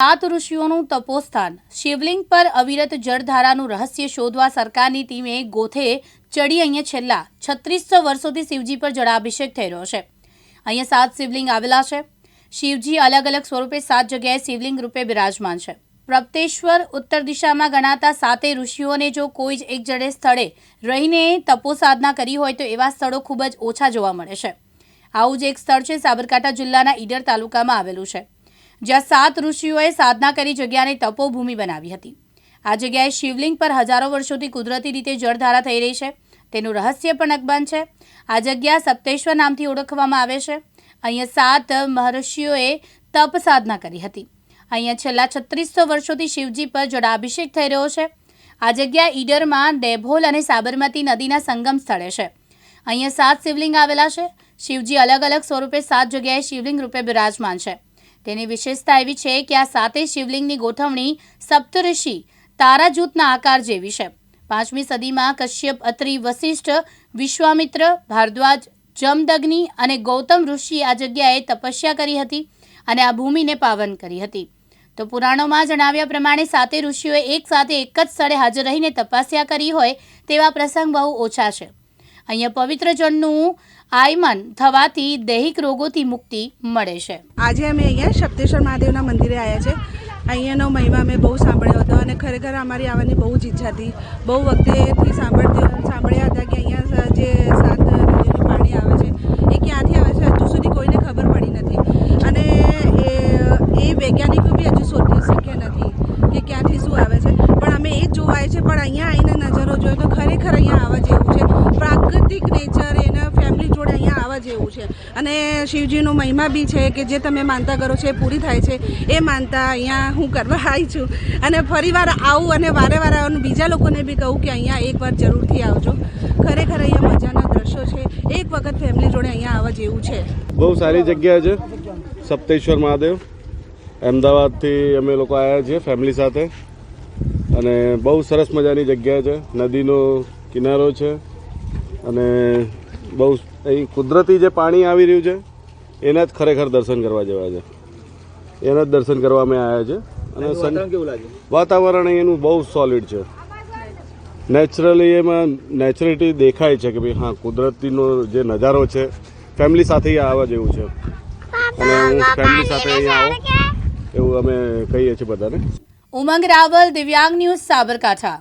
સાત ઋષિઓનું તપોસ્થાન. શિવલિંગ પર અવિરત જળધારાનું રહસ્ય શોધવા સરકારની ટીમે ગોથે ચડી અહીંયા છેલ્લા છત્રીસો વર્ષોથી શિવજી પર જળાભિષેક થઈ રહ્યો છે. અહીંયા સાત શિવલિંગ આવેલા છે. શિવજી અલગ અલગ સ્વરૂપે સાત જગ્યાએ શિવલિંગ રૂપે બિરાજમાન છે. પ્રપ્તેશ્વર ઉત્તર દિશામાં ગણાતા સાતે ઋષિઓને જો કોઈ જ એક જડે સ્થળે રહીને તપો સાધના કરી હોય તો એવા સ્થળો ખૂબ જ ઓછા જોવા મળે છે. આવું જ એક સ્થળ છે સાબરકાંઠા જિલ્લાના ઈડર તાલુકામાં આવેલું છે. જ્યાં સાત ઋષિઓએ સાધના કરી જગ્યાને તપોભૂમિ બનાવી હતી. આ જગ્યાએ શિવલિંગ પર હજારો વર્ષોથી કુદરતી રીતે જળધારા થઈ રહી છે. તેનું રહસ્ય પણ અકબંધ છે. આ જગ્યા સપ્તેશ્વર નામથી ઓળખવામાં આવે છે. અહીંયા સાત મહર્ષિઓએ તપ સાધના કરી હતી. અહીંયા છેલ્લા છત્રીસો વર્ષોથી શિવજી પર જળાભિષેક થઈ રહ્યો છે. આ જગ્યા ઈડરમાં ડેભોલ અને સાબરમતી નદીના સંગમ સ્થળે છે. અહીંયા સાત શિવલિંગ આવેલા છે. શિવજી અલગ અલગ સ્વરૂપે સાત જગ્યાએ શિવલિંગ રૂપે બિરાજમાન છે. તેની વિશેષતા એવી છે કે આ સાતે શિવલિંગની ગોઠવણી સપ્તઋષિ તારા જૂથના આકાર જેવી છે. પાંચમી સદીમાં કશ્યપ, અત્રિ વશિષ્ઠ વિશ્વામિત્ર, ભારદ્વાજ, જમદગ્નિ અને ગૌતમ ઋષિ આ જગ્યાએ તપસ્યા કરી હતી અને આ ભૂમિને પાવન કરી હતી. તો પુરાણોમાં જણાવ્યા પ્રમાણે સાતે ઋષિઓએ એક સાથે એક જ સ્થળે હાજર રહીને તપસ્યા કરી હોય તેવા પ્રસંગ બહુ ઓછા છે. અહીંયા પવિત્ર જળનું આયમન થવાથી દૈહિક રોગોથી મુક્તિ મળે છે. આજે અમે અહીંયા શબ્દેશ્વર મહાદેવના મંદિરે આવ્યા છે. અહીંયાનો મહિમા મેં બહુ સાંભળ્યો હતો અને ખરેખર અમારી આવવાની બહુ જ ઈચ્છા હતી. બહુ વખતેથી સાંભળતી સાંભળ્યા હતા કે અહીંયા જે સાત નદીનું પાણી આવે છે, એ ક્યાંથી આવે છે હજુ સુધી કોઈને ખબર પડી નથી. અને એ એ વૈજ્ઞાનિકો બી હજુ શોધી શક્યા નથી કે ક્યાંથી શું આવે છે. પણ અમે એ જ જોવાય છે, પણ અહીંયા આવીને નજારો જોયો તો ખરેખર અહીંયા આવવા જેવું છે પ્રાકૃતિક નેચર એના ફેમિલી જોડે અહીંયા આવવા જેવું છે અને શિવજીનો મહિમા બી છે કે જે તમે માનતા કરો છો એ પૂરી થાય છે, એ માનતા અહીંયા હું કરવા આવી છું. અને ફરીવાર આવું અને વારે વારે આવવાનું બીજા લોકોને બી કહું કે અહીંયા એકવાર જરૂરથી આવજો. ખરેખર અહીંયા મજાના દ્રશ્યો છે. એક વખત ફેમિલી જોડે અહીંયા આવવા જેવું છે. બહુ સારી જગ્યા છે, સપ્તેશ્વર મહાદેવ. અમદાવાદથી અમે લોકો આવ્યા છીએ ફેમિલી સાથે. અને બહુ સરસ મજાની જગ્યા છે. નદીનો કિનારો છે. અને બહુ અહીં કુદરતી જે પાણી આવી રહ્યું છે એના જ ખરેખર દર્શન કરવા જેવા છે. એના જ દર્શન કરવા અમે આવ્યા છે. અને વાતાવરણ એનું બહુ સોલિડ છે. નેચરલી એમાં નેચરલિટી દેખાય છે કે ભાઈ હા કુદરતીનો જે નજારો છે ફેમિલી સાથે આવવા જેવું છે. અને હું ફેમિલી સાથે અહીંયા આવો એવું અમે કહીએ છીએ બધાને. ઉમંગ રાવલ દિવ્યાંગ ન્યૂઝ સાબરકાંઠા.